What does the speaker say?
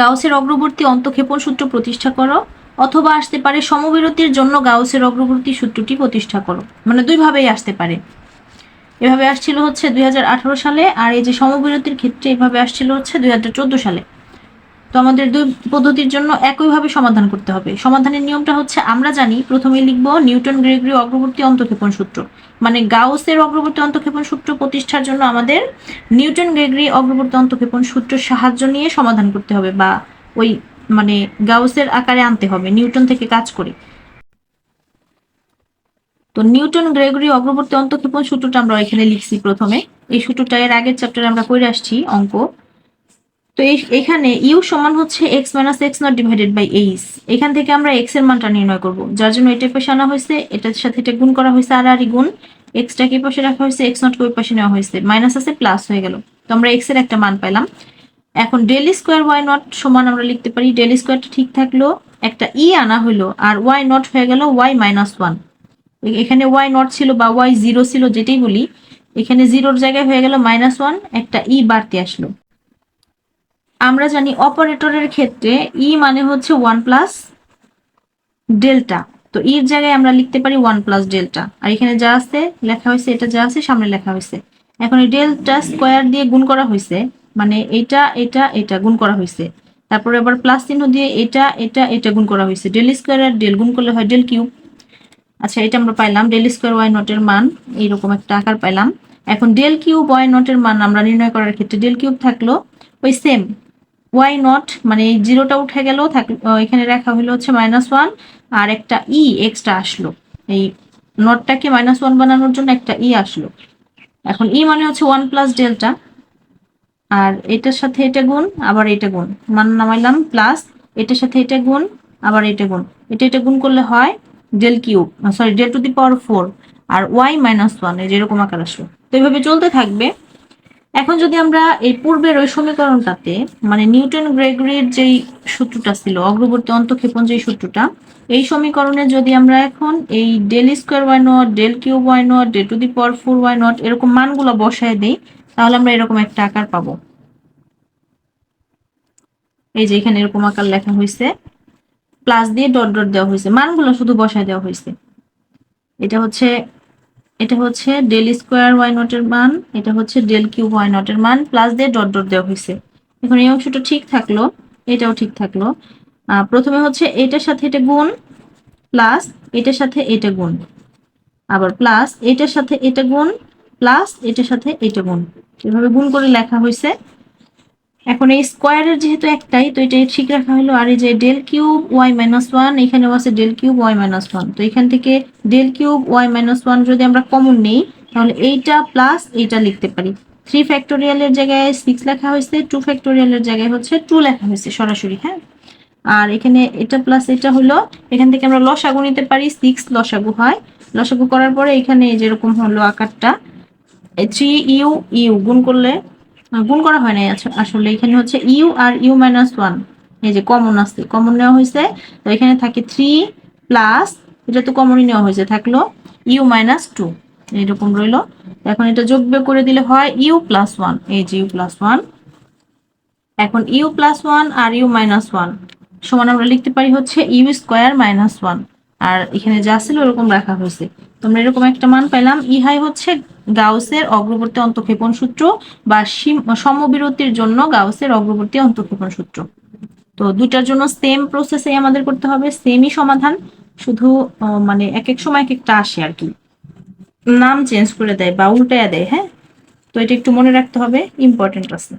গাউসের অগ্রবর্তী অন্তক্ষেপণ সূত্র প্রতিষ্ঠা করো, অথবা আসতে পারে সমবিরতির জন্য গাউসের অগ্রবর্তী সূত্রটি প্রতিষ্ঠা করো। মানে দুইভাবেই আসতে পারে। এভাবে আসছিল হচ্ছে দুই হাজার আঠারো সালে, আর এই যে সমবিরতির ক্ষেত্রে এভাবে আসছিল হচ্ছে দুই হাজার চোদ্দ সালে। তো আমাদের দুই পদ্ধতির জন্য একইভাবে সমাধান করতে হবে। সমাধানের নিয়মটা হচ্ছে, আমরা জানি প্রথমে লিখব নিউটন গ্রেগরি অগ্রবর্তী অন্তক্ষেপণ সূত্র। মানে গাউসের অগ্রবর্তী অন্তক্ষেপণ সূত্র প্রতিষ্ঠার জন্য আমাদের নিউটন গ্রেগরি অগ্রবর্তী অন্তক্ষেপণ সূত্রের সাহায্য নিয়ে সমাধান করতে হবে বা ওই মানে গাউসের আকারে আনতে হবে, নিউটন থেকে কাজ করে। তো নিউটন গ্রেগরি অগ্রবর্তী অন্তক্ষেপণ সূত্রটা আমরা এখানে লিখছি প্রথমে। এই সূত্রটা এর আগের চ্যাপ্টারে আমরা করে আসছি, অঙ্ক। তো এখানে ইউ সমান হচ্ছে x minus x naught divided by h এখান থেকে আমরা এক্সের মানটা নির্ণয় করব। যার জন্য এটা পাশে আনা হয়েছে, এটার সাথে এটা গুণ করা হয়েছে আর আরই গুণ। এক্সটাকে পাশে রাখা হয়েছে? এক্স নট ওই পাশে নেওয়া হয়েছে। মাইনাস আছে প্লাস হয়ে গেল। তো আমরা এক্সের একটা মান পেলাম এখন ডেল স্কোয়ার ওয়াই নট সমান আমরা লিখতে পারি। ডেল স্কোয়ারটা ঠিক থাকল, একটা ই আনা হলো আর ওয়াই নট হয়ে গেল ওয়াই মাইনাস ওয়ান এখানে ওয়াই নট ছিল বা ওয়াই জিরো ছিল, যেটাই বলি, এখানে জিরোর জায়গায় হয়ে গেল মাইনাস ওয়ান একটা ই বাড়তে আসলো। আমরা জানি অপারেটরের ক্ষেত্রে ই মানে হচ্ছে ওয়ান প্লাস ডেল্টা। তো ইর জায়গায় আমরা লিখতে পারি ওয়ান প্লাস ডেল্টা। আর এখানে যা আছে, লেখা হয়েছে, এটা যা আছে, সামনে লেখা হয়েছে। এখন এই ডেল্টা স্কোয়ার দিয়ে গুণ করা হয়েছে মানে এটা এটা এটা গুণ করা হয়েছে। তারপরে আবার প্লাস চিহ্ন দিয়ে এটা এটা এটা গুণ করা হয়েছে। ডেল স্কোয়ার আর ডেল গুণ করলে হয় ডেল কিউব। আচ্ছা এটা আমরা পাইলাম, ডেল স্কোয়ার ওয়াই নটের মান, এইরকম একটা আকার পাইলাম। এখন ডেল কিউব ওয়াই নটের মান আমরা নির্ণয় করার ক্ষেত্রে ডেল কিউব থাকল ওই সেম ওয়াই নট মানে জিরোটা উঠে গেল এখানে রাখা হলো হচ্ছে মাইনাস ওয়ান আর একটা ই এক্সট্রা আসলো। এই নটটাকে মাইনাস ওয়ান বানানোর জন্য একটা ই আসলো। এখন ই মানে হচ্ছে ওয়ান প্লাস ডেল্টা আর এটার সাথে এটা গুণ, আবার এটা গুণ। মান নামাইলাম প্লাস এটার সাথে এটা গুণ, আবার এটা গুণ। এটা এটা গুণ করলে হয় del cube sorry del to the power four R y minus one এই যেরকম আকার আসলো। তো এইভাবে চলতে থাকবে। এখন যদি আমরা এই পূর্বের ওই সমীকরণটাতে মানে নিউটন গ্রেগরির যেই সূত্রটা ছিল, অগ্রবর্তী অন্তক্ষেপণ যেই সূত্রটা, এই সমীকরণে যদি আমরা এখন এই del square y naught del cube y naught del to the power four y naught এরকম মানগুলো বসায় দেই, তাহলে আমরা এরকম একটা আকার পাবো। এই যে এখানে এরকম আকার লেখা হয়েছে প্লাস দিয়ে ডট ডট দেওয়া হয়েছে মানগুলো শুধু বসায় দেওয়া হয়েছে এটা হচ্ছে এটা হচ্ছে ডেল স্কোয়ার ওয়াই নটের মান, এটা হচ্ছে ডেল কিউব ওয়াই নটের মান প্লাস দিয়ে ডট ডট দেওয়া হয়েছে। এখন এই অংশটা ঠিক থাকল, এটাও ঠিক থাকল। প্রথমে হচ্ছে এটার সাথে এটা গুণ প্লাস এটার সাথে এটা গুণ। আবার প্লাস এটার সাথে এটা গুণ প্লাস এটার সাথে এটা গুণ। এভাবে গুণ করে লেখা হয়েছে। এখন এই স্কোয়ারের যেহেতু একটাই, তো এটা ঠিক রাখা হলো আর এই যে del cube y minus one এখানেও আছে del cube y minus one তো এখান থেকে del cube y minus one যদি আমরা কমন নেই, তাহলে এইটা প্লাস এইটা লিখতে পারি। থ্রি ফ্যাক্টোরিয়ালের জায়গায় সিক্স লেখা হয়েছে টু ফ্যাক্টোরিয়ালের জায়গায় হচ্ছে টু লেখা হয়েছে সরাসরি হ্যাঁ? আর এখানে এটা প্লাস এটা হলো, এখান থেকে আমরা লসাগু নিতে পারি সিক্স লসাগু হয়। লসাগু করার পরে এখানে যেরকম হলো আকারটা থ্রি ইউ ইউ গুণ করলে গুণ করা হয় নাই। আসলে এখানে হচ্ছে ইউ আর ইউ মাইনাস ওয়ান। এই যে কমন আসছে কমন নেওয়া হয়েছে। তো এখানে থাকে থ্রি প্লাস, এটা তো কমনই নেওয়া হয়েছে, থাকল ইউ মাইনাস টু। এইরকম রইল। এখন এটা যোগ বিয়োগ করে দিলে হয় ইউ প্লাস ওয়ান। এই যে ইউ প্লাস ওয়ান। এখন ইউ প্লাস ওয়ান আর ইউ মাইনাস ওয়ান। সমান আমরা লিখতে পারি হচ্ছে ইউ স্কোয়ার মাইনাস ওয়ান। আর এখানে যা ছিল ওরকম রাখা হয়েছে। তোমরা এরকম একটা মান পেলাম ইহাই হচ্ছে গাউসের অগ্রবর্তী অন্তক্ষেপণ সূত্র বা সমবিরতির জন্য গাউসের অগ্রবর্তী অন্তক্ষেপণ সূত্র। তো দুটার জন্য সেম প্রসেসে আমাদের করতে হবে সেমই সমাধান, শুধু মানে এক এক সময় এক একটা আসে আর কি। নাম চেঞ্জ করে দেয় বা উল্টায়া দেয় হ্যাঁ? তো এটা একটু মনে রাখতে হবে ইম্পর্টেন্ট আছে।